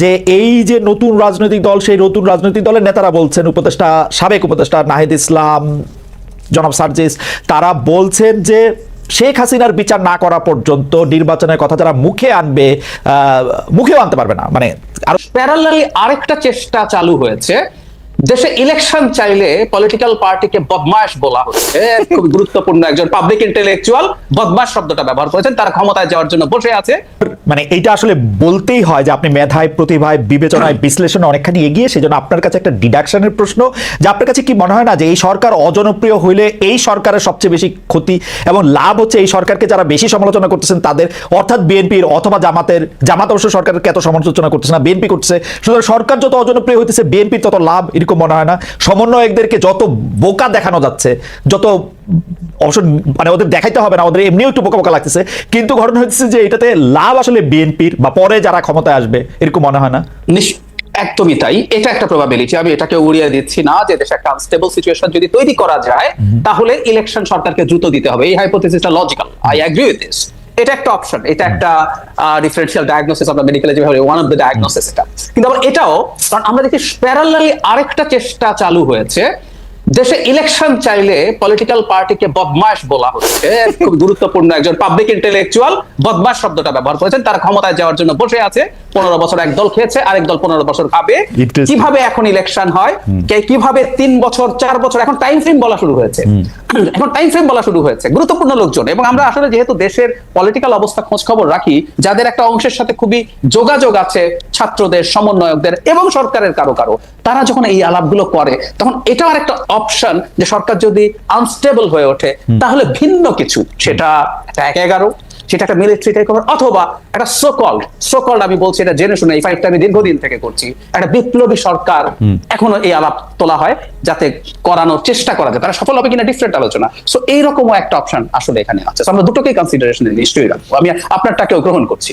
যে এই যে নতুন রাজনৈতিক দল, সেই নতুন রাজনৈতিক দলের নেতারা বলছেন, উপদেষ্টা, সাবেক উপদেষ্টা নাহিদ ইসলাম, জনাব সার্জিস, তারা বলছেন যে শেখ হাসিনার বিচার না করা পর্যন্ত নির্বাচনের কথা যারা মুখে আনবে মুখেও আনতে পারবে না। মানে আরেকটা চেষ্টা চালু হয়েছে দেশে ইলেকশন চাইলে পলিটিক্যাল পার্টিকে বদমাশ বলা হচ্ছে। খুব গুরুত্বপূর্ণ একজন পাবলিক ইন্টেলেকচুয়াল বদমাশ শব্দটা ব্যবহার করেছেন তারা ক্ষমতায় যাওয়ার জন্য বসে আছে। মানে এইটা আসলে বলতেই হয় যে আপনি মেধায় প্রতিভায় বিবেচনায় বিশ্লেষণে অনেকখানি এগিয়ে সেজন্য আপনার কাছে একটা ডিডাকশনের প্রশ্ন যে আপনার কাছে কি মনে হয় না যে এই সরকার অজনপ্রিয় হইলে এই সরকারের সবচেয়ে বেশি ক্ষতি এবং লাভ হচ্ছে এই সরকারকে যারা বেশি সমালোচনা করতেছেন তাদের? অর্থাৎ বিএনপির অথবা জামাতের জামাত অবশ্য সরকারকে এত সমালোচনা করতেছে না বিএনপি করতেছে। সুতরাং সরকার যত অজনপ্রিয় হইতেছে বিএনপির তত লাভ এরকম মনে হয় না। সমন্বয়কদেরকে যত বোকা দেখানো যাচ্ছে যত অবশ্য মানে ওদের দেখাইতে হবে না ওদের এমনিও একটু বোকা বোকা লাগতেছে। কিন্তু ঘটনা হচ্ছে যে এটাতে লাভ আসলে বিএনপির বা পরে যারা ক্ষমতায় আসবে এরকম মনে হয় না? একদমই তাই। এটা একটা প্রবাবিলিটি আমি এটাকে উড়িয়ে দিচ্ছি না যে দেশে একটা আনস্টেবল সিচুয়েশন যদি তৈরি করা যায় তাহলে ইলেকশন সরকারকে দ্রুত দিতে হবে। এই হাইপোথিসিসটা logical I agree with this এটা একটা অপশন এটা একটা ডিফারেন্সিয়াল ডায়াগনোসিস আমরা মেডিকেলে যেভাবে ওয়ান অফ দ্য ডায়াগনোসিস এটা। কিন্তু আবার এটাও, কারণ আমরা দেখি প্যারালালি আরেকটা চেষ্টা চালু হয়েছে দেশে ইলেকশন চাইলে পলিটিক্যাল পার্টিকে বদমাশ বলা হচ্ছে। খুব গুরুত্বপূর্ণ একজন পাবলিক ইন্টেলেকচুয়াল বদমাশ শব্দটা ব্যবহার করেছেন। তারা ক্ষমতায় যাওয়ার জন্য বসে আছে। পনেরো বছর এক দল খেয়েছে আরেক দল পনেরো বছর খাবে। কীভাবে এখন ইলেকশন হয়? কে কীভাবে তিন বছর চার বছর এখন টাইম ফ্রেম বলা শুরু হয়েছে। এখন টাইম ফ্রেম বলা শুরু হয়েছে। গুরুত্বপূর্ণ লোকজন। এবং আমরা আসলে যেহেতু দেশের পলিটিক্যাল অবস্থা খোঁজ খবর রাখি যাদের একটা অংশের সাথে খুবই যোগাযোগ আছে ছাত্রদের সমন্বয়কদের এবং সরকারের কারও কারও তারা যখন এই আলাপগুলো করে তখন এটাও একটা অপশন যে সরকার যদি আনস্টেবল হয়ে ওঠে তাহলে ভিন্ন কিছু। সেটা এক এগারো সেটা একটা মিলিটারি টেক অথবা একটা সোকল্ড সোকল্ড আমি বলছি এটা জেনে শুনে এই ফাইটটা আমি দীর্ঘদিন থেকে করছি। একটা বিপ্লবী সরকার এখনও এই আলাপ তোলা হয় যাতে করানোর চেষ্টা করা যায়। তারা সফল হবে কিনা ডিফারেন্ট আলোচনা। সো এইরকমও একটা অপশন আসলে এখানে আছে। আমরা দুটোকেই কনসিডারেশনে নিশ্চয়ই রাখব। আমি আপনারটাকেও গ্রহণ করছি।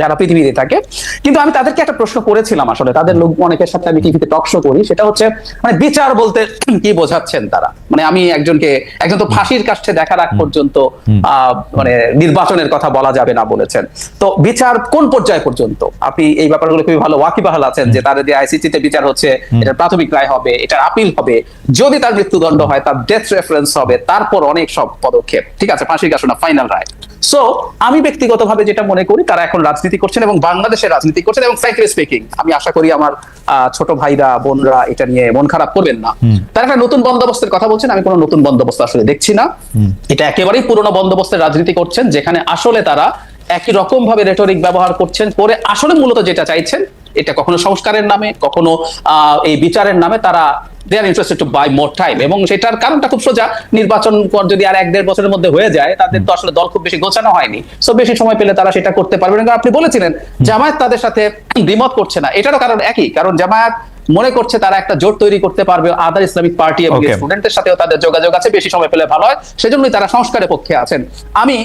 সারা পৃথিবীতে থাকে। কিন্তু আমি তাদেরকে একটা প্রশ্ন করেছিলাম আসলে তাদের লোক অনেকের সাথে আমি টিভিতে টক শো করি সেটা হচ্ছে মানে বিচার বলতে কি বোঝাচ্ছেন তারা? মানে আমি একজনকে একজন তো ফাঁসির কাছে দেখার আগ পর্যন্ত মানে নির্বাচনের কথা বলা যাবে না বলেছেন। তো বিচার কোন পর্যায় পর্যন্ত? আপনি এই ব্যাপারগুলো খুবই ভালো ওয়াকিবাহাল আছেন যে তাদের যে আইসিসি তে বিচার হচ্ছে এটার প্রাথমিক রায় হবে এটার আপিল হবে যদি তার মৃত্যুদণ্ড হয় তার ডেথ রেফারেন্স হবে তারপর অনেক সব পদক্ষেপ। ঠিক আছে ফাঁসির কাছে না ফাইনাল রায়। সো আমি ব্যক্তিগতভাবে যেটা মনে করি তারা এখন রাজনীতি করছেন এবং বাংলাদেশের রাজনীতি করছেন এবং ফ্র্যাঙ্কলি স্পিকিং আমি আশা করি আমার ছোট ভাইরা বোনরা এটা নিয়ে মন খারাপ করবেন না। তারা একটা নতুন বন্দোবস্তের কথা বলছেন আমি কোনো নতুন বন্দোবস্ত আসলে দেখছি না। এটা একেবারেই পুরনো বন্দোবস্তের রাজনীতি করছেন যেখানে আসলে তারা একই রকম ভাবে রেটরিক ব্যবহার করছেন করে আসলে মূলত যেটা চাইছেন এটা কখনো সংস্কারের নামে কখনো আহ, এই বিচারের নামে তারা they are interested to buy more time এবং সেটার কারণটা খুব সোজা। নির্বাচন পর যদি আর এক দেড় বছরের মধ্যে হয়ে যায় তাদের তো আসলে দল খুব বেশি গোছানো হয়নি। সো বেশি সময় পেলে তারা সেটা করতে পারবেন কারণ আপনি বলেছিলেন জামায়াত তাদের সাথে দ্বিমত করছে না। এটারও কারণ একই। কারণ জামায়াত মনে করছে তারা একটা জোট তৈরি করতে পারবে আদার ইসলামিক পার্টি এবং. স্টুডেন্টদের সাথেও তাদের যোগাযোগ আছে বেশি সময় পেলে ভালো হয়। সেজন্যই তারা সংস্কারের পক্ষে আছেন। আমি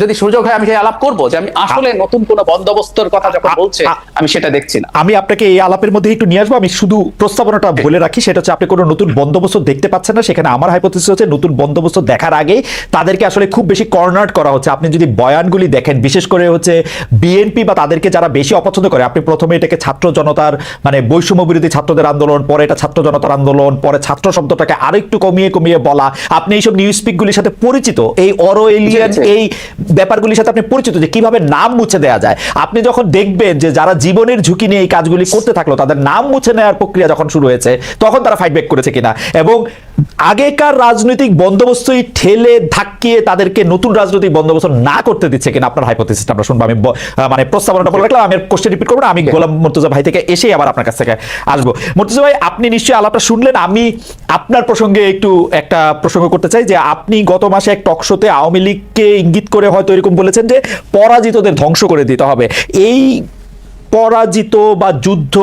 যদি সুযোগ হয় আমি সেই আলাপ করব যে আমি আসলে নতুন কোন বন্দোবস্তর কথা যখন বলছে আমি সেটা দেখছি না। আমি আপনাকে এই আলাপের মধ্যে একটু নিয়ে আসব। আমি শুধু প্রস্তাবনাটা বলে রাখি সেটা হচ্ছে আপনি কোনো নতুন বন্দোবস্ত দেখতে পাচ্ছেন না। সেখানে আমার হাইপোথিস হচ্ছে নতুন বন্দোবস্ত দেখার আগে তাদেরকে আসলে খুব বেশি কর্নার করা হচ্ছে। আপনি যদি বয়ানগুলি দেখেন বিশেষ করে হচ্ছে বিএনপি বা তাদেরকে যারা বেশি অপছন্দ করে আপনি প্রথমে এটাকে ছাত্র জনতার মানে বৈষম্য বিরোধী ছাত্রদের আন্দোলন পরে এটা ছাত্র জনতার আন্দোলন পরে ছাত্র শব্দটাকে আরেকটু কমিয়ে কমিয়ে বলা। আপনি এইসব নিউজ স্পিকগুলির সাথে পরিচিত। এই অরো এলিয়ান। এই ব্যাপারগুলির সাথে আপনি পরিচিত যে কীভাবে নাম মুছে দেওয়া যায়। আপনি যখন দেখবেন যে যারা জীবনের ঝুঁকি নিয়ে এই কাজগুলি করতে থাকল, তাদের নাম মুছে নেওয়ার প্রক্রিয়া যখন শুরু হয়েছে, তখন তারা ফাইট ব্যাক করেছে কিনা? এবং আগেকার রাজনৈতিক বন্দোবস্তই ঠেলে ধাক্কিয়ে তাদেরকে নতুন রাজনৈতিক বন্দোবস্ত না করতে দিচ্ছে কিনা আপনার হাইপোথিসিসটা আমরা শুনব। আমি মানে প্রস্তাবনাটা বলে রাখলাম আমি কোশ্চেন রিপিট করব না আমি গোলাম মুর্তুজা ভাই থেকে এসেই আবার আপনার কাছ থেকে আসব। মুর্তুজা ভাই আপনি নিশ্চয়ই আলাপটা শুনলেন আমি আপনার প্রসঙ্গে একটু একটা প্রসঙ্গ করতে চাই যে আপনি গত মাসে এক টক শোতে আওয়ামী লীগকে ইঙ্গিত করে হয়তো এরকম বলেছেন যে পরাজিতদের ধ্বংস করে দিতে হবে। এই পরাজিত বা যুদ্ধ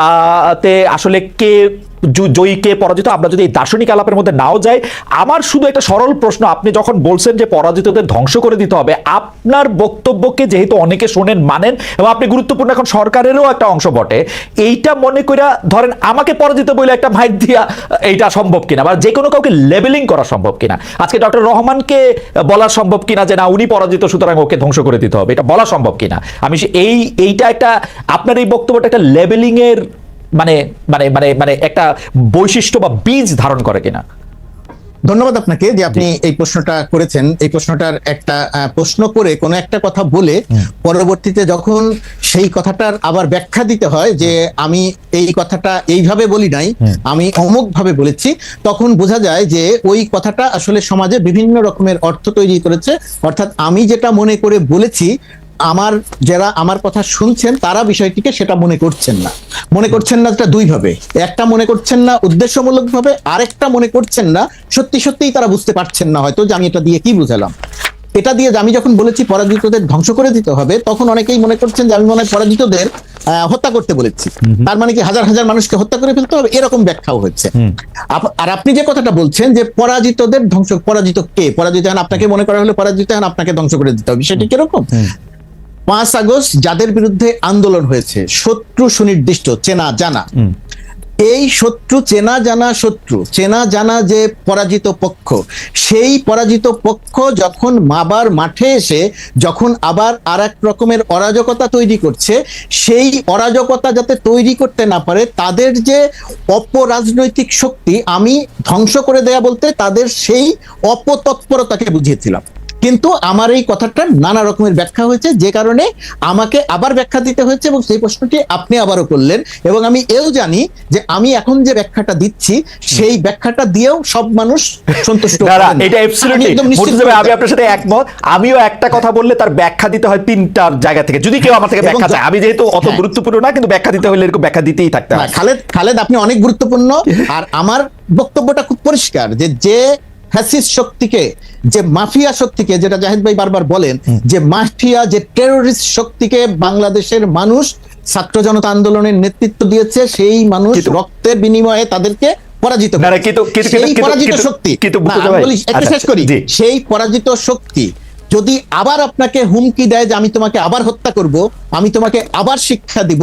আহ, তে আসলে কে জ- জয়ী কে পরাজিত, আমরা যদি এই দার্শনিক আলাপের মধ্যে নাও যাই, আমার শুধু একটা সরল প্রশ্ন, আপনি যখন বলছেন যে পরাজিতদের ধ্বংস করে দিতে হবে, আপনার বক্তব্যকে যেহেতু অনেকে শোনেন, মানেন, এবং আপনি গুরুত্বপূর্ণ এখন সরকারেরও একটা অংশ বটে, এইটা মনে করে ধরেন আমাকে পরাজিত বলে একটা মাইট দিয়া, এইটা সম্ভব কিনা? বা যে কোনো কাউকে লেবেলিং করা সম্ভব কিনা? আজকে ডক্টর রহমানকে বলা সম্ভব কিনা যে না, উনি পরাজিত, সুতরাং ওকে ধ্বংস করে দিতে হবে, এটা বলা সম্ভব কিনা? আমি এই এইটা একটা, আপনার এই বক্তব্যটা একটা লেবেলিং এর মানে মানে মানে মানে একটা বৈশিষ্ট্য বা বীজ ধারণ করে কিনা? ধন্যবাদ আপনাকে যে আপনি এই প্রশ্নটা করেছেন। এই প্রশ্নটার একটা প্রশ্ন করে কোনো একটা কথা বলে পরবর্তীতে যখন সেই কথাটার আবার ব্যাখ্যা দিতে হয় যে আমি এই কথাটা এইভাবে বলি নাই আমি অমুক ভাবে বলেছি তখন বোঝা যায় যে ওই কথাটা আসলে সমাজে বিভিন্ন রকমের অর্থ তৈরি করেছে। অর্থাৎ আমি যেটা মনে করে বলেছি আমার যারা আমার কথা শুনছেন তারা বিষয়টিকে সেটা মনে করছেন না। মনে করছেন না এটা দুই ভাবে একটা মনে করছেন না উদ্দেশ্যমূলক ভাবে আরেকটা মনে করছেন না সত্যি সত্যিই তারা বুঝতে পারছেন না হয়তো যে আমি এটা দিয়ে কি বুঝালাম। এটা দিয়ে আমি যখন বলেছি পরাজিতদের ধ্বংস করে দিতে হবে তখন অনেকেই মনে করছেন যে আমি মনে হয় পরাজিতদের আহ, হত্যা করতে বলেছি। তার মানে কি হাজার হাজার মানুষকে হত্যা করে ফেলতে হবে? এরকম ব্যাখ্যাও হচ্ছে আপ- আর আপনি যে কথাটা বলছেন যে পরাজিতদের ধ্বংস পরাজিত কে? পরাজিত হন আপনাকে মনে করা হলে পরাজিত হন আপনাকে ধ্বংস করে দিতে হবে। সেটা কীরকম? পাঁচ আগস্ট যাদের বিরুদ্ধে আন্দোলন হয়েছে শত্রু সুনির্দিষ্ট চেনা জানা। এই শত্রু চেনা জানা শত্রু চেনা জানা যে পরাজিত পক্ষ সেই পরাজিত পক্ষ যখন মাবার মাঠে এসে যখন আবার আর এক রকমের অরাজকতা তৈরি করছে সেই অরাজকতা যাতে তৈরি করতে না পারে তাদের যে অপরাজনৈতিক শক্তি আমি ধ্বংস করে দেয়া বলতে তাদের সেই অপতৎপরতাকে বুঝিয়েছিলাম। কিন্তু আমার এই কথাটা নানা রকমের ব্যাখ্যা হয়েছে যে কারণে আমাকে আবার ব্যাখ্যা দিতে হয়েছে এবং সেই প্রশ্নটি আপনি আবারও করলেন এবং আমি এও জানি যে আমি এখন যে ব্যাখ্যাটা দিচ্ছি সেই ব্যাখ্যাটা দিয়েও সব মানুষ সন্তুষ্ট। এটা আমি আপনার সাথে একমত আমিও একটা কথা বললে তার ব্যাখ্যা দিতে হয় তিনটার জায়গা থেকে যদি কেউ আমার থেকে ব্যাখ্যা চায় আমি যেহেতু অত হ্যাঁ। গুরুত্বপূর্ণ না কিন্তু ব্যাখ্যা দিতে হলে এরকম ব্যাখ্যা দিতেই থাকতে হয় খালেদ খালেদ আপনি অনেক গুরুত্বপূর্ণ আর আমার বক্তব্যটা খুব পরিষ্কার যে যে ফ্যাসিস্ট শক্তিকে যে মাফিয়া শক্তিকে যেটা জাহিদ ভাই বারবার বলেন যে মাফিয়া যে টেরোরিস্ট শক্তিকে বাংলাদেশের মানুষ ছাত্র জনতা আন্দোলনের নেতৃত্ব দিয়েছে সেই মানুষ রক্তের বিনিময়ে তাদেরকে পরাজিত সেই পরাজিত শক্তি। সেই পরাজিত শক্তি যদি আবার আপনাকে হুমকি দেয় যে আমি তোমাকে আবার হত্যা করব আমি তোমাকে আবার শিক্ষা দিব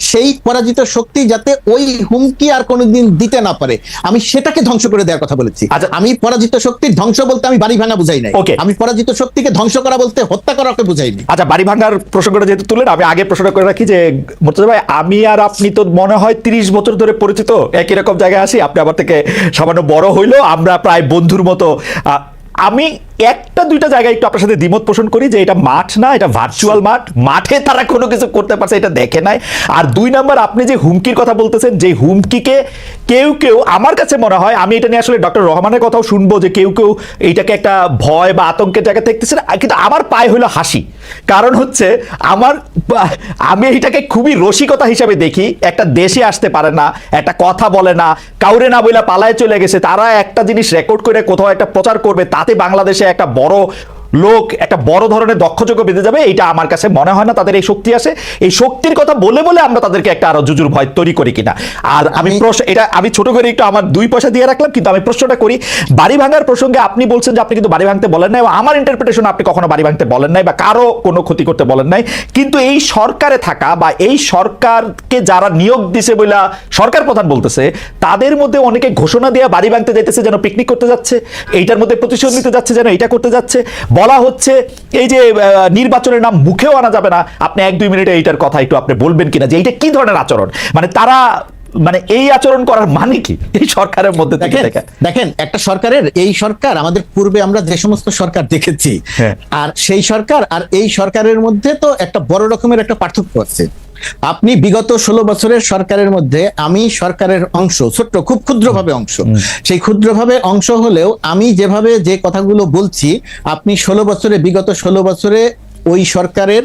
সেই পরাজিত শক্তি যাতে ওই হুমকি আর কোনোদিন দিতে না পারে। আমি সেটাকে ধ্বংস করে দেওয়ার কথা বলেছি। আচ্ছা। আমি পরাজিত শক্তির ধ্বংস বলতে আমি বাড়ি ভাঙা বুঝাই নাই। ওকে আমি পরাজিত শক্তিকে ধ্বংস করা বলতে হত্যা করাকে বুঝাইনি আচ্ছা বাড়ি ভাঙার প্রসঙ্গটা যেহেতু তুলেন আমি আগে প্রশ্নটা করে রাখি যে মুর্তজা ভাই আমি আর আপনি তো মনে হয় তিরিশ বছর ধরে পরিচিত একই রকম জায়গায় আসি আপনি আমার থেকে সামান্য বড় হইল আমরা প্রায় বন্ধুর মতো আহ, আমি একটা দুইটা জায়গায় একটু আপনার সাথে দ্বিমত পোষণ করি যে এটা মাঠ না এটা ভার্চুয়াল মাঠ। মাঠে তারা কোনো কিছু করতে পারছে এটা দেখে নাই। আর দুই নাম্বার আপনি যে হুমকির কথা বলতেছেন যে হুমকিকে কেউ কেউ আমার কাছে মনে হয় আমি এটা নিয়ে আসলে ডক্টর রহমানের কথাও শুনব যে কেউ কেউ এইটাকে একটা ভয় বা আতঙ্কের জায়গা দেখতেছে না, কিন্তু আমার পায়ে হলো হাসি। কারণ হচ্ছে আমার আমি এটাকে খুবই রসিকতা হিসাবে দেখি। একটা দেশে আসতে পারে না একটা কথা বলে না কাউরে না বলে পালায় চলে গেছে তারা একটা জিনিস রেকর্ড করে কোথাও একটা প্রচার করবে তাতে বাংলাদেশে একটা বড় লোক একটা বড় ধরনের দক্ষযোগ্য বেঁধে যাবে এটা আমার কাছে মনে হয় না তাদের এই শক্তি আসে এই শক্তির কথা বলে বলে আমরা তাদেরকে একটা আরও জুজুর ভয় তৈরি করি কিনা। আর আমি আমি- প্রশ্ন এটা আমি ছোট করে একটু আমার দুই পয়সা দিয়ে রাখলাম কিন্তু আমি প্রশ্নটা করি বাড়ি ভাঙার প্রসঙ্গে আপনি বলছেন যে আপনি কিন্তু বাড়ি ভাঙতে বলেন নাই আমার ইন্টারপ্রিটেশন আপনি কখনো বাড়ি ভাঙতে বলেন নাই বা কারও কোনো ক্ষতি করতে বলেন নাই। কিন্তু এই সরকারে থাকা বা এই সরকারকে যারা নিয়োগ দিছে বলে সরকার প্রধান বলতেছে তাদের মধ্যে অনেকে ঘোষণা দিয়ে বাড়ি ভাঙতে যাইতেছে যেন পিকনিক করতে যাচ্ছে এইটার মধ্যে প্রতিশোধ নিতে যাচ্ছে যেন এটা করতে যাচ্ছে। বলা হচ্ছে এই যে নির্বাচনের নাম মুখেও আনা যাবে না। আপনি এক দুই মিনিটে এইটার কথা একটু আপনি বলবেন কিনা যে এইটা কি ধরনের আচরণ? মানে তারা মানে এই আচরণ করার মানে কি? এই সরকারের মধ্যে থেকে দেখেন একটা সরকারের এই সরকার আমাদের পূর্বে আমরা যে সমস্ত সরকার দেখেছি হ্যাঁ। আর সেই সরকার আর এই সরকারের মধ্যে তো একটা বড় রকমের একটা পার্থক্য আছে। আপনি বিগত ষোলো বছরের সরকারের মধ্যে আমি সরকারের অংশ ছোট্ট খুব ক্ষুদ্রভাবে অংশ। সেই ক্ষুদ্রভাবে অংশ হলেও আমি যেভাবে যে কথাগুলো বলছি আপনি ষোলো বছরে বিগত ষোলো বছরে ওই সরকারের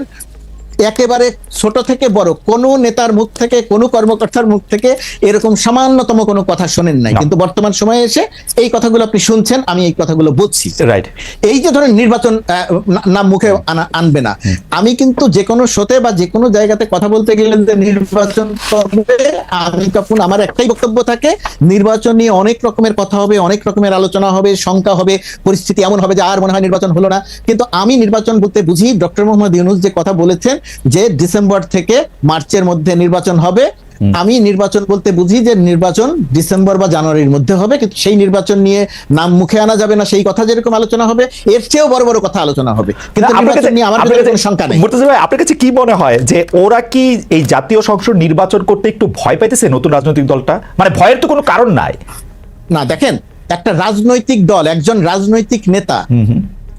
একেবারে ছোট থেকে বড়। কোনো নেতার মুখ থেকে কোনো কর্মকর্তার মুখ থেকে এরকম সামান্যতম কোনো কথা শোনেন নাই। কিন্তু বর্তমান সময়ে এসে এই কথাগুলো আপনি শুনছেন আমি এই কথাগুলো বলছি রাইট এই যে ধরেন নির্বাচন নাম মুখে আনা- আনবে না। আমি কিন্তু যে কোনো শোতে বা যে কোনো জায়গাতে কথা বলতে গেলে যে নির্বাচন করবে আমি তখন আমার একটাই বক্তব্য থাকে নির্বাচন নিয়ে অনেক রকমের কথা হবে অনেক রকমের আলোচনা হবে শঙ্কা হবে পরিস্থিতি এমন হবে যে আর মনে হয় নির্বাচন হলো না। কিন্তু আমি নির্বাচন বলতে বুঝি ডক্টর মোহাম্মদ ইউনুস যে কথা বলেছেন যে ডিসেম্বর থেকে মার্চের মধ্যে নির্বাচন হবে। আমি নির্বাচন বলতে বুঝি যে নির্বাচন ডিসেম্বর বা জানুয়ারির মধ্যে হবে কিন্তু সেই নির্বাচন নিয়ে নাম মুখে আনা যাবে না সেই কথা যেরকম আলোচনা হবে এর চেয়েও বড় বড় কথা আলোচনা হবে। কিন্তু আপনার নির্বাচন কাছে- নিয়ে আমার আপনার ভিতরে কাছে- কোনো শঙ্কা নেই। মুর্তজা ভাই আপনার কাছে কি মনে হয় যে ওরা কি এই জাতীয় সংসদ নির্বাচন করতে একটু ভয় পাইতেছে নতুন রাজনৈতিক দলটা? মানে ভয়ের তো কোনো কারণ নাই। না দেখেন একটা রাজনৈতিক দল একজন রাজনৈতিক নেতা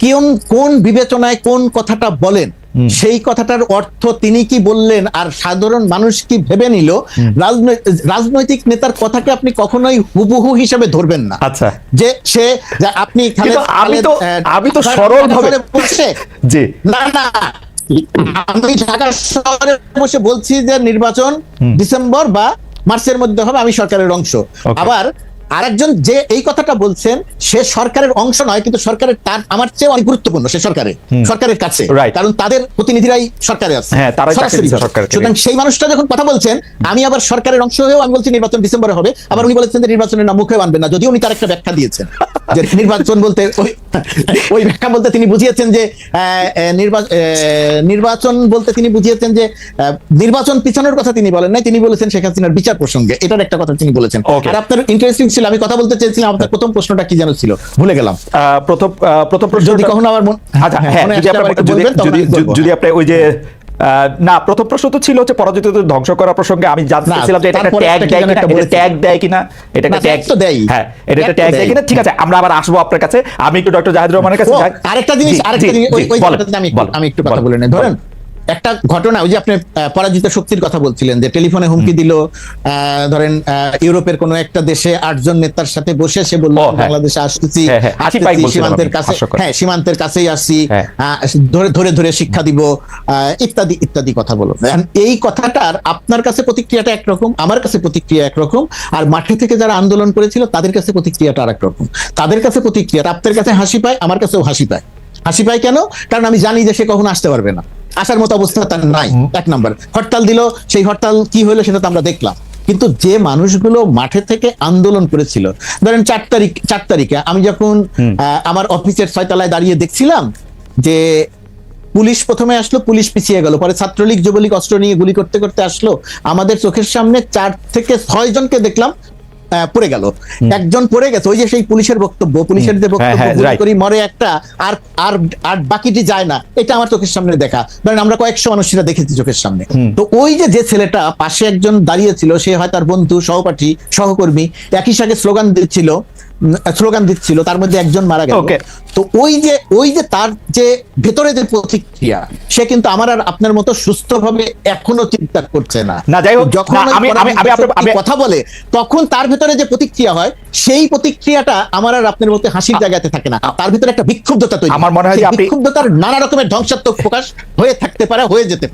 কোন কোন বিবেচনায় কোন কথাটা বলেন সেই কথাটার অর্থ তিনি কি বললেন আর সাধারণ মানুষ কি ভেবে নিল? রাজনৈতিক নেতার কথাকে আপনি কখনোই হুবহু হিসেবে ধরবেন না। আচ্ছা। যে সে আপনি আমি তো- আমি তো সরলভাবে- শহরে বসে জি। না না। আমি ঢাকা শহরে বসে বলছি যে নির্বাচন ডিসেম্বর বা মার্চের মধ্যে হবে আমি সরকারের অংশ। আবার আরেকজন যে এই কথাটা বলছেন সে সরকারের অংশ নয় কিন্তু সরকারের তার আমার চেয়ে অনেক গুরুত্বপূর্ণ সে সরকারের সরকারের কাছে। কারণ তাদের প্রতিনিধিরাই সরকারে আছে হ্যাঁ। সুতরাং সেই মানুষটা যখন কথা বলছেন আমি আবার সরকারের অংশ হয়েও আমি বলছি নির্বাচন ডিসেম্বরে হবে আবার উনি বলেছেন যে নির্বাচনের নাম মুখে আনবেন না যদিও উনি তার একটা ব্যাখ্যা দিয়েছেন। যে নির্বাচন বলতে ওই ব্যাখ্যা বলতে তিনি বুঝিয়েছেন যে নির্বাচন বলতে তিনি বুঝিয়েছেন যে নির্বাচন পিছানোর কথা তিনি বলেন নাই তিনি বলেছেন শেখ হাসিনার বিচার প্রসঙ্গে। এটার একটা কথা তিনি বলেছেন. আর আপনার ইন্টারেস্টিং ছিল আমি কথা বলতে চেয়েছিলাম আপনার প্রথম প্রশ্নটা কি যেন ছিল? ভুলে গেলাম। প্রথম প্রথম প্রশ্ন যদি কখনো আবার মন- আচ্ছা হ্যাঁ, হ্যাঁ যদি আপনি ওই যে না প্রথম প্রশ্ন তো ছিল হচ্ছে পরাজিতদের ধ্বংস করার প্রসঙ্গে আমি জানতে না, চাইছিলাম যে এটা একটা ট্যাগ দেয় কিনা এটা ট্যাগ দেয় কিনা এটা একটা ট্যাগ তো দেয়ই। হ্যাঁ এটা একটা ট্যাগ দেয় কিনা ঠিক আছে আমরা আবার আসব আপনার কাছে। আমি একটু ডক্টর জাহিদ রহমানের কাছে যাই। আরেকটা জিনিস আরেকটা জিনিস ওই আমি একটু কথা বলে নেই ধরেন একটা ঘটনা ওই যে আপনি পরাজিত শক্তির কথা বলছিলেন যে টেলিফোনে হুমকি দিল ধরেন আহ, ইউরোপের কোন একটা দেশে আটজন নেতার সাথে বসে সে বলল হ্যাঁ। বাংলাদেশে আসতেছি হ্যাঁ, হ্যাঁ, সীমান্তের কাছে হ্যাঁ সীমান্তের কাছেই আসছি। ধরে ধরে ধরে শিক্ষা দিব আহ, ইত্যাদি ইত্যাদি কথা বলো। এই কথাটার আপনার কাছে প্রতিক্রিয়াটা একরকম আমার কাছে প্রতিক্রিয়া একরকম আর মাঠে থেকে যারা আন্দোলন করেছিল তাদের কাছে প্রতিক্রিয়াটা আর রকম তাদের কাছে প্রতিক্রিয়া আপনার কাছে হাসি পায় আমার কাছেও হাসি পায়। হাসি পায় কেন? কারণ আমি জানি যে সে কখনো আসতে পারবে না। আসার মতো অবস্থা তার নাই এক নাম্বার। হরতাল দিল সেই হরতাল কি হলো সেটা তো আমরা দেখলাম। কিন্তু যে মানুষগুলো মাঠে থেকে আন্দোলন করেছিল ধরেন চার তারিখ চার তারিখে আমি যখন আহ, আমার অফিসের ছয়তলায় দাঁড়িয়ে দেখছিলাম যে পুলিশ প্রথমে আসলো পুলিশ পিছিয়ে গেল পরে ছাত্রলীগ যুবলীগ অস্ত্র নিয়ে গুলি করতে করতে আসলো। আমাদের চোখের সামনে চার থেকে ছয় জনকে দেখলাম পড়ে গেল। একজন পড়ে গেছে ওই যে সেই পুলিশের বক্তব্য পুলিশের যে বক্তব্য হ্যাঁ, গুলি right. করি মরে একটা আর আর আর বাকিটি যায় না। এটা আমার চোখের সামনে দেখা। ধরেন আমরা কয়েকশো মানুষ সেটা দেখেছি চোখের সামনে। তো ওই যে যে ছেলেটা পাশে একজন দাঁড়িয়ে ছিল সে হয় তার বন্ধু সহপাঠী সহকর্মী একই সাথে স্লোগান দিচ্ছিল স্লোগান দিচ্ছিল তার মধ্যে একজন মারা গেল। তো ওই যে ওই যে তার যে ভেতরে যে প্রতিক্রিয়া সে কিন্তু আমার আর আপনার মতো সুস্থভাবে এখনও চিন্তা করছে না। না, যাই হোক, যখন আমি- কথা বলে তখন তার ভেতরে যে প্রতিক্রিয়া হয় সেই প্রতিক্রিয়াটা আমার আর আপনার মধ্যে হাসির জায়গাতে থাকে না। তার ভিতরে একটা বিক্ষুব্ধতা তৈরি আমার মনে হয় যে বিক্ষুব্ধতার নানা রকমের ধ্বংসাত্মক প্রকাশ হয়ে থাকতে পারে হয়ে যেতে পারে।